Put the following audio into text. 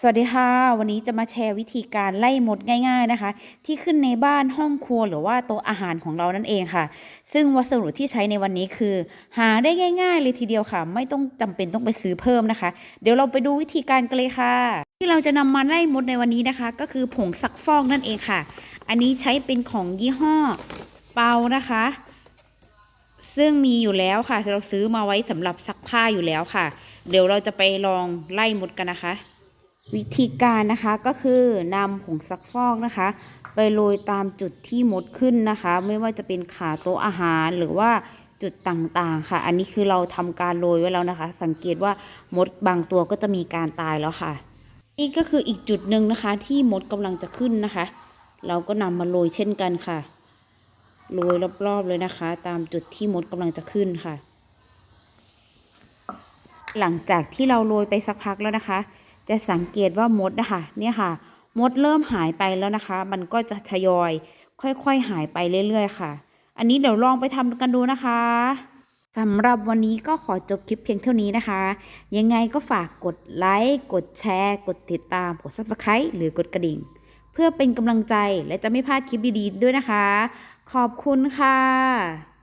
สวัสดีค่ะ วันนี้จะมาแชร์วิธีการไล่มดง่าย ๆนะคะ ที่ขึ้นในบ้านห้องครัวหรือว่าโต๊ะอาหารของเรานั่นเองค่ะ ซึ่งวัสดุที่ใช้ในวันนี้คือ หาได้ง่าย ๆ เลยทีเดียวค่ะ ไม่ต้องจำเป็นต้องไปซื้อเพิ่มนะคะ เดี๋ยวเราไปดูวิธีการกันเลยค่ะ ที่เราจะนำมาไล่มดในวันนี้นะคะ ก็คือผงซักฟอกนั่นเองค่ะ อันนี้ใช้เป็นของยี่ห้อเปานะคะ ซึ่งมีอยู่แล้วค่ะเราซื้อมาไว้สำหรับซักผ้าอยู่แล้วค่ะ เดี๋ยวเราจะไปลองไล่มดกันนะคะ วิธีการนะคะก็คือนำผงซักฟอกนะคะ ไปโรยตามจุดที่มดขึ้นนะคะ ไม่ว่าจะเป็นขาโต๊ะอาหารหรือว่าจุดต่างๆค่ะ อันนี้คือเราทำการโรยไว้แล้วนะคะ สังเกตว่ามดบางตัวก็จะมีการตายแล้วค่ะ นี่ก็คืออีกจุดหนึ่งนะคะ ที่มดกำลังจะขึ้นนะคะ เราก็นำมาโรยเช่นกันค่ะโรยรอบๆเลยนะคะ ตามจุดที่มดกำลังจะขึ้นค่ะ หลังจากที่เราโรยไปสักพักแล้วนะคะ จะสังเกตว่ามดนะคะเนี่ยค่ะ มดเริ่มหายไปแล้วนะคะ มันก็จะทยอย ค่อยๆหายไปเรื่อยๆค่ะ อันนี้เดี๋ยวลองไปทำกันดูนะคะสำหรับวันนี้ก็ขอจบคลิปเพียงเท่านี้นะคะ ยังไงก็ฝากกดไลค์กดแชร์ กดติดตาม กด subscribe หรือกดกระดิ่ง เพื่อเป็นกำลังใจและจะไม่พลาดคลิปดีๆด้วยนะคะ ขอบคุณค่ะ